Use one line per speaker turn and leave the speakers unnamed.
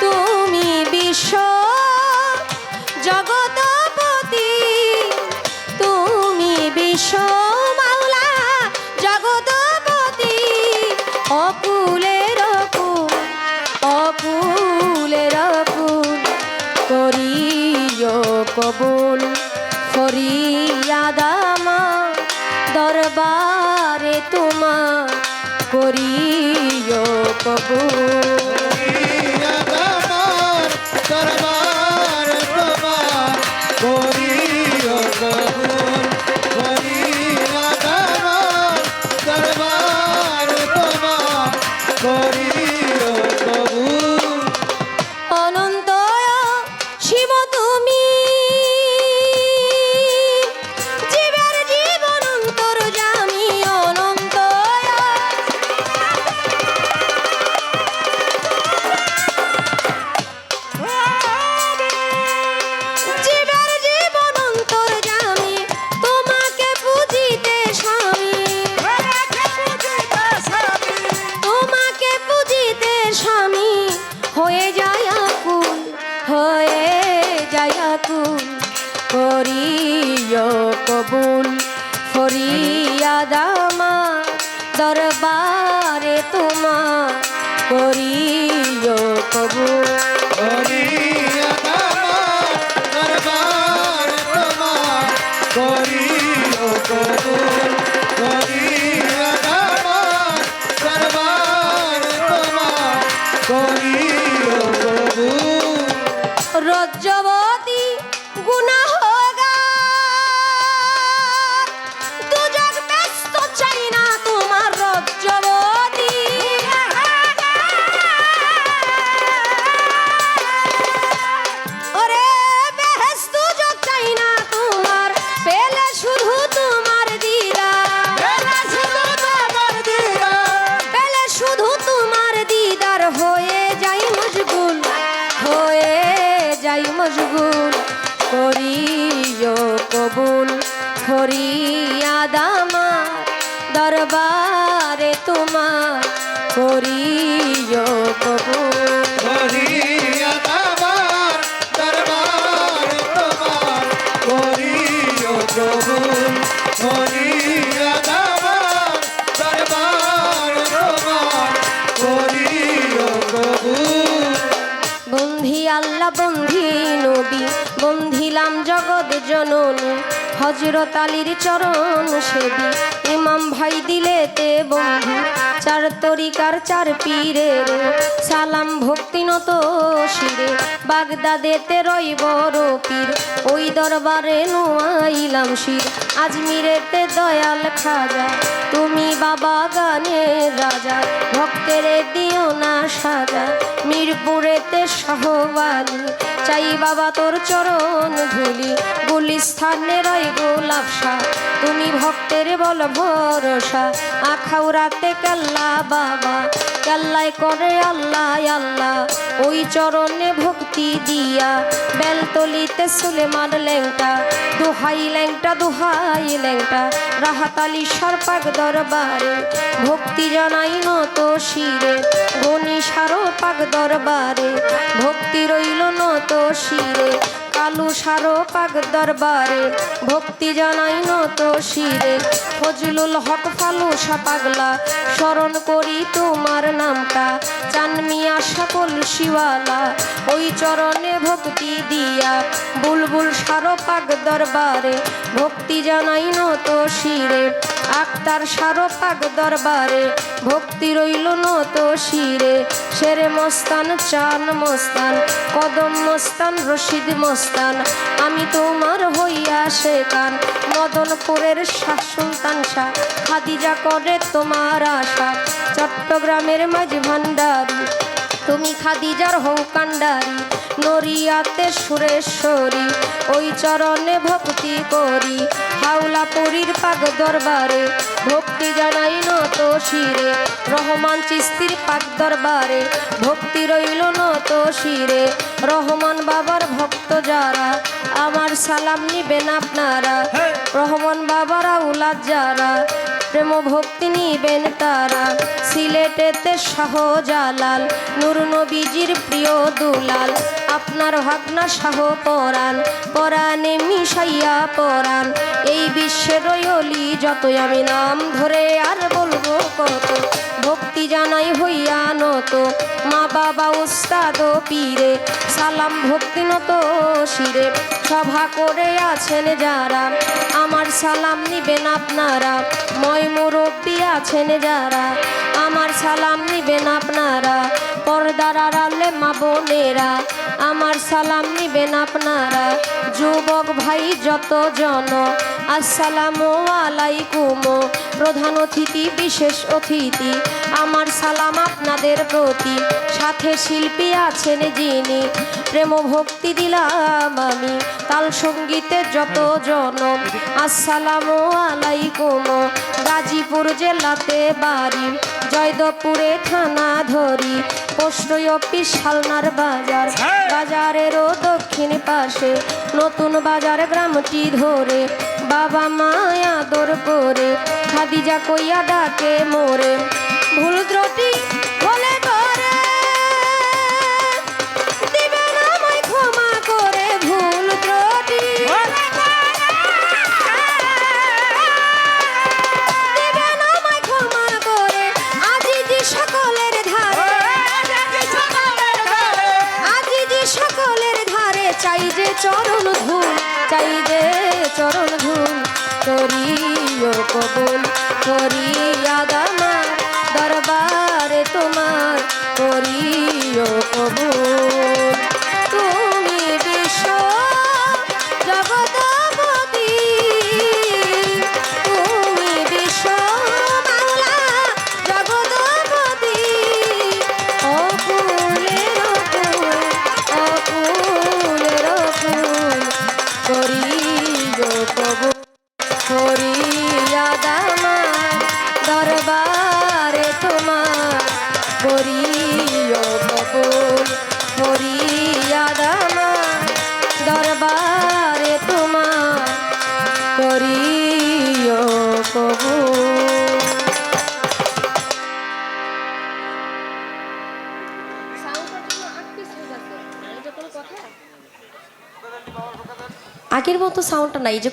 তুমি বিশ্ব জগতপতি। তুমি বিশ্ব মাওলা জগতপতি। অকুলের অকুল অকুলের অকুল। করিও কবুল করিয়া দামা, দরবারে তোমার। করিও কবুল স্বামী, হয়ে যায় আকুল, হয়ে যায় আকুল করিও কবুল ফরিয়া দামা, দরবারে তোমার করিও কবুল।
কবুল করিয়া
দামা দরবারে তোমার করিও কবুল।
করিয়া আমার দরবার তোমার করিও কবুল। করিয়া আমার দরবার তোমার করিও কবুল।
বন্ধি আল্লাহ বন্ধি নবী বন্ধিলাম জগৎ জননী হজরত আলীর চরণ সেবি। ইমাম ভাই দিলে তে বন্ধু, চার তরিকার চার পীরের সালাম ভক্তি নত শিরে বাগদাদেতে রই বড় পীর। ওই দরবারে নোয়াইলাম শির। আজমিরেতে দয়াল খাজা তুমি বাবা গানের রাজা, ভক্তের দিও না সাজা, মিরপুরেতে সহবালি চাই বাবা তোর চরণ ধুলি, গুলিস্থানে রয় গোলাপ তুমি ভক্তের বল ভরসা। আখাউরাতে কাল্লা বাবা, কাল্লায় করে আল্লাহ আল্লাহ। ওই চরণে ভক্তি দিয়া বেলতলিতে সুলেমান ল্যাংটা দুহাই ল্যাংটা দুহাই ল্যাংটা রাহাতালি সর্পাক দরবারে ভক্তি জানাই নত শিরে। গণি সারো পাক দরবারে ভক্তি রইল নত শিরে। কালু সারো পাক দরবারে, ভক্তি জানাই নত শিরে। ফজলুল হক ফালুসা পাগলা, স্মরণ করি তোমার নামটা চানমিয়া সকল শিওয়ালা। ওই চরণে ভক্তি দিয়া, বুলবুল সারো পাক দরবারে, ভক্তি জানাই নত শিরে। আক্তার সারো পাক দরবারে, ভক্তি রইল নত শিরে। শেরে মস্তান, চান মস্তান, কদম মস্তান, রশিদ মস্তান। আমি তোমার হইয়া শেখান মদনপুরের শাহ সুলতান শাহ, খাদিজা করে তোমার আশা। চট্টগ্রামের মাঝ ভান্ডারি, তুমি খাদিজার হৌকান্ডারি নরিয়াতে সুরেশ্বরী ওই চরণে ভক্তি করি। হাওলাপুরীর পাগ দরবারে ভক্তি জানাই নত শিরে। রহমান চিস্তির পাক দরবারে ভক্তি রইল নত শিরে। রহমান বাবার ভক্ত যারা আমার সালাম নিবেন আপনারা। রহমান বাবার আউলাদ যারা প্রেম ভক্তি নিবেন তারা। সিলেটেতে শাহজালাল, নুর নবীজির প্রিয় দুলাল। আপনার ভাবনা শাহ পরাণ, পরাণে মিশাইয়া পরাণ। এই বিশ্বের অলি যতই আমি নাম ধরে আর বলব কত। ভক্তি জানাই হইয়া নত মা বাবা, উস্তাদ, পীরে, সালাম ভক্তি নত শিরে। সভা করে আছেন যারা, আমার সালাম নিবেন আপনারা। ময় মুরব্বী আছেন যারা, আমার সালাম নিবেন আপনারা। পর্দার আড়ালে মা বোনেরা, আমার সালাম নিবেন আপনারা। যুবক ভাই যত জন আসসালামু আলাইকুম। প্রধান অতিথি, বিশেষ অতিথি, আমার সালাম আপনাদের প্রতি। সাথে শিল্পী আছেন যিনি প্রেম ভক্তি দিলাম আমি। তাল সঙ্গীতে যত জন আসসালামু আলাইকুম। গাজীপুর জেলাতে বাড়ি, জয়দপুরে থানা ধরি। পোস্ট অফিস শালনার বাজার বাজারেরও দক্ষিণ পাশে নতুন বাজার গ্রামটি ধরে। বাবা মায়া আদর করে খাদিজা কইয়া ডাকে মোরে। ভুল ত্রুটি হলে চরণ ধুল চাই রে চরণ ধুল করিও কবুল করিয়া মতো সাউন্ডটা নাই যে